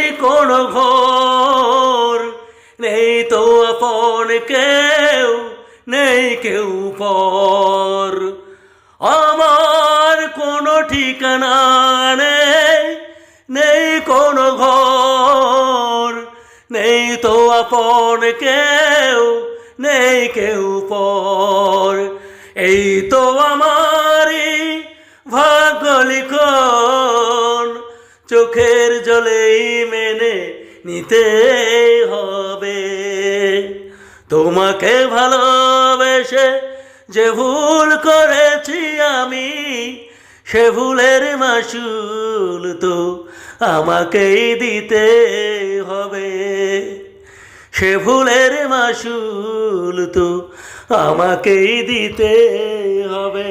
নেই কোনো ঘর। নেই তো আপন কেউ, নেই কেউ পর। আমার কোনো ঠিকানা নেই নেই কোনো ঘর। নেই তো আপন কেউ, নেই কেউ পর। এই তো আমারই চোখের জলেই মেনে নিতে হবে। তোমাকে ভালোবেসে যে ভুল করেছি আমি, সে ভুলের মাসুল তো আমাকেই দিতে হবে। সে ভুলের মাসুল তো আমাকেই দিতে হবে।